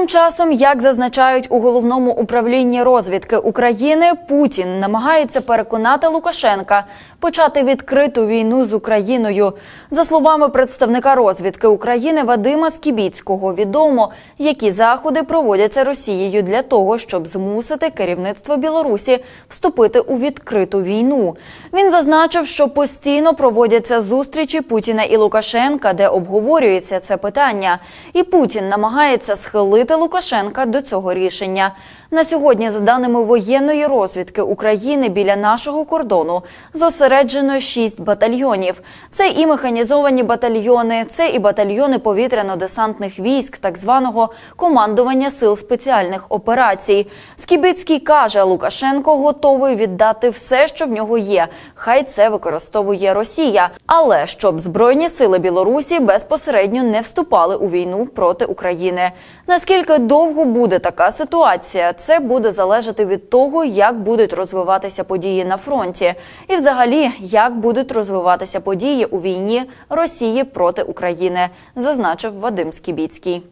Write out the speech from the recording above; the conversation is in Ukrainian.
Тим часом, як зазначають у головному управлінні розвідки України, Путін намагається переконати Лукашенка почати відкриту війну з Україною. За словами представника розвідки України Вадима Скібіцького, відомо, які заходи проводяться Росією для того, щоб змусити керівництво Білорусі вступити у відкриту війну. Він зазначив, що постійно проводяться зустрічі Путіна і Лукашенка, де обговорюється це питання, і Путін намагається схилити Лукашенка до цього рішення. На сьогодні, за даними воєнної розвідки України, біля нашого кордону зосереджено шість батальйонів. Це і механізовані батальйони, це і батальйони повітряно-десантних військ, так званого командування сил спеціальних операцій. Скібицький каже, Лукашенко готовий віддати все, що в нього є. Хай це використовує Росія, але щоб збройні сили Білорусі безпосередньо не вступали у війну проти України. Наскільки довго буде така ситуація, це буде залежати від того, як будуть розвиватися події на фронті, і взагалі як будуть розвиватися події у війні Росії проти України, зазначив Вадим Скібіцький.